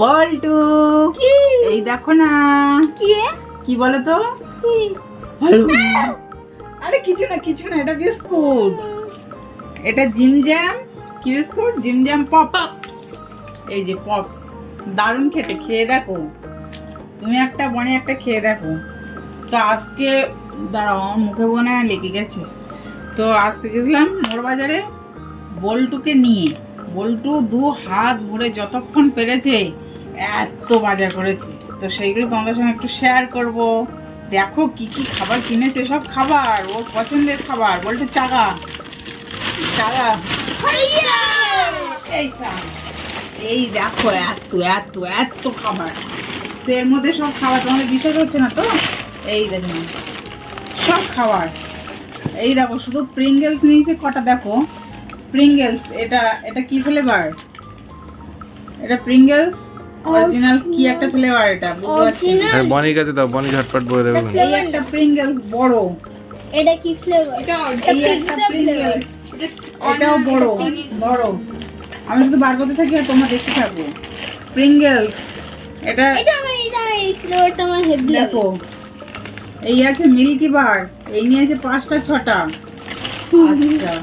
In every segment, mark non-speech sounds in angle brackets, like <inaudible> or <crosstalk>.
বল্টু এই দেখো না। কি কি বলো তো? আরে কিছু না কিছু না এটা বিস্কুট। এটা জিম জ্যাম। কি বিস্কুট? Jim Jam Pops. এই যে পপস। দারুণ খেতে খেয়ে দেখো। তুমি একটা বনে একটা খেয়ে দেখো। তো আজকে দাঁড়াও আমার মুখে বোনা লেগে গেছে। তো আজকে গেছিলাম মোর বাজারে বল্টুকে নিয়ে। বল্টু দু হাত ভরে যতক্ষণ পেরেছে এত বাজার করেছে। তো সেইগুলো তোমাদের সঙ্গে একটু শেয়ার করব। দেখো কি কি খাবার কিনেছে, সব খাবার, ওর পছন্দের খাবার, বল্টু চাগা। চাগা। এই এই দেখো এত এত এত খাবার। তো এর মধ্যে সব খাবার, তোমাদের বিশ্বাস হচ্ছে না তো? এই দেখো সব খাবার। এই দেখো, শুধু প্রিঙ্গেলস নিয়েছে কটা, দেখো। প্রিঙ্গেলস এটা এটা কি ফ্লেভার এটা প্রিঙ্গেলস অরিজিনাল কি একটা ফ্লেভার এটা? বুঝতে পারছি। বনির কাছে দাও বনি ঝটপট বলে দেবে এই একটা প্রিঙ্গেলস বড়। এটা কি ফ্লেভার এটা প্রিঙ্গেলস এটাও বড় বড়। আমি শুধু বার করতে থাকি আর তোমরা দেখতে থাকো। প্রিঙ্গেলস এটা এটা আমার এটা এই ফ্লেভারটা আমার হেভি দেখো এই আছে মিল্কি বার এই নিয়ে আছে পাঁচটা ছটা। আচ্ছা।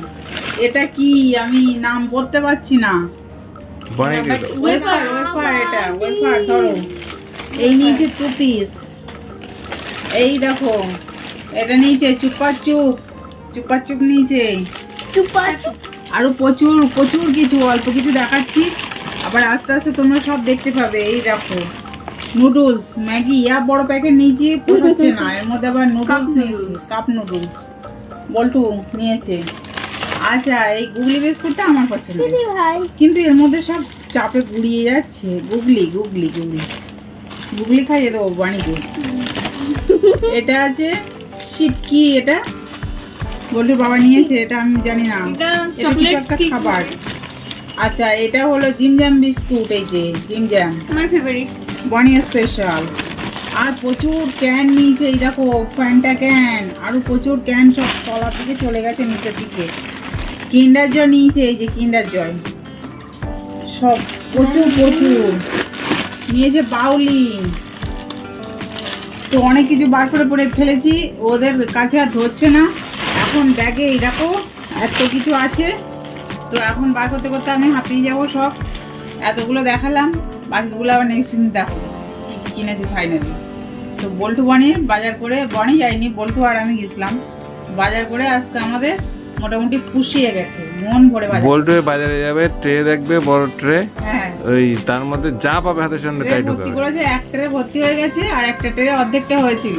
এটা কি? আমি নাম বলতে পারছি না। বনির কাছে দাও। ওয়েফার ওয়েফার এটা ওয়েফার ধরো। এই নিয়েছে টু পিস এই দেখো এটা নিয়েছে চুপা। চুপ চুপা নিয়েছে। আরও প্রচুর প্রচুর কিছু অল্প কিছু দেখাচ্ছি। আবার আস্তে আস্তে তোমরা সব দেখতে পাবে। এই দেখো নুডলস ম্যাগি। ইয়া বড় প্যাকেট নিয়েছি পোষাচ্ছে না। এর মধ্যে আবার নুডলস নিয়েছি। কাপ নুডলস বল্টু নিয়েছে। আচ্ছা এই গুগলি বিস্কুটটা আমার পছন্দ দিদি ভাই। কিন্তু এর মধ্যে সব চাপে গুড়িয়ে যাচ্ছে। গুগলি গুগলি গুগলি। গুগলি খাইয়ে দেবো বাণীকে <laughs> এটা আছে শিপ কি এটা বাবা নিয়েছে এটা আমি জানি না। একটা খাবার? আচ্ছা এটা হলো জিমজাম বিস্কুট এই যে জিমজাম আমার ফেভারিট বনি স্পেশাল আর প্রচুর ক্যান নিয়েছে এই দেখো ফ্যান্টা ক্যান আরও প্রচুর ক্যান সব তলার দিকে চলে গেছে নিচের দিকে। কিন্ডার জয় নিয়েছে, এই যে কিন্ডার জয় সব প্রচুর প্রচুর। নিয়েছে বাউলি। তো অনেক কিছু বার করে পরে ফেলেছি, ওদের কাছে আর ধরছে না। এখন ব্যাগে এই দেখো, এত কিছু আছে। তো এখন বার করতে করতে আমি হাঁপিয়ে যাব সব। এতগুলো দেখালাম, বাকিগুলো আবার নেক্সট দিন দেখো কী কিনেছি ফাইনালি তো বল্টু বনি বাজার করে, বনি যায়নি বল্টু আর আমি গেছিলাম। বাজার করে আজকে আমাদের মোটামুটি পুষিয়ে গেছে মন ভরে বাজার বল্টু হয়ে বাজারে যাবে ট্রে দেখবে বড় ট্রে হ্যাঁ। ওই তার মধ্যে যা পাবে হাতের সামনে তাই ভর্তি ঢুকাবে। করেছে এক ট্রে ভর্তি হয়ে গেছে আর একটা ট্রে অর্ধেকটা হয়েছিল।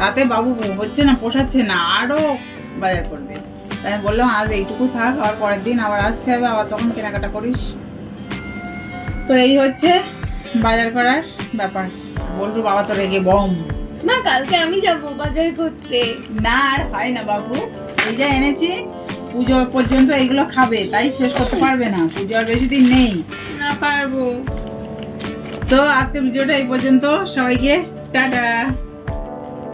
তাতে বাবু হচ্ছে না পোষাচ্ছে না আরও বাজার করবে। তাই বললাম আজ এইটুকু থাক আর পরের দিন আবার আসতে হবে আবার তখন কেনাকাটা করিস। তো এই হচ্ছে বাজার করার ব্যাপার। বলটু বাবা তো রেগে বম। না কালকে আমি যাব বাজার করতে। না আর হয় না বাবু। এই যা এনেছি পুজো পর্যন্ত এইগুলো খাবে তাই শেষ করতে পারবে না। পুজো আর বেশি দিন নেই। না পারব। তো আজকে ভিডিওটা এই পর্যন্ত। সবাইকে টাটা।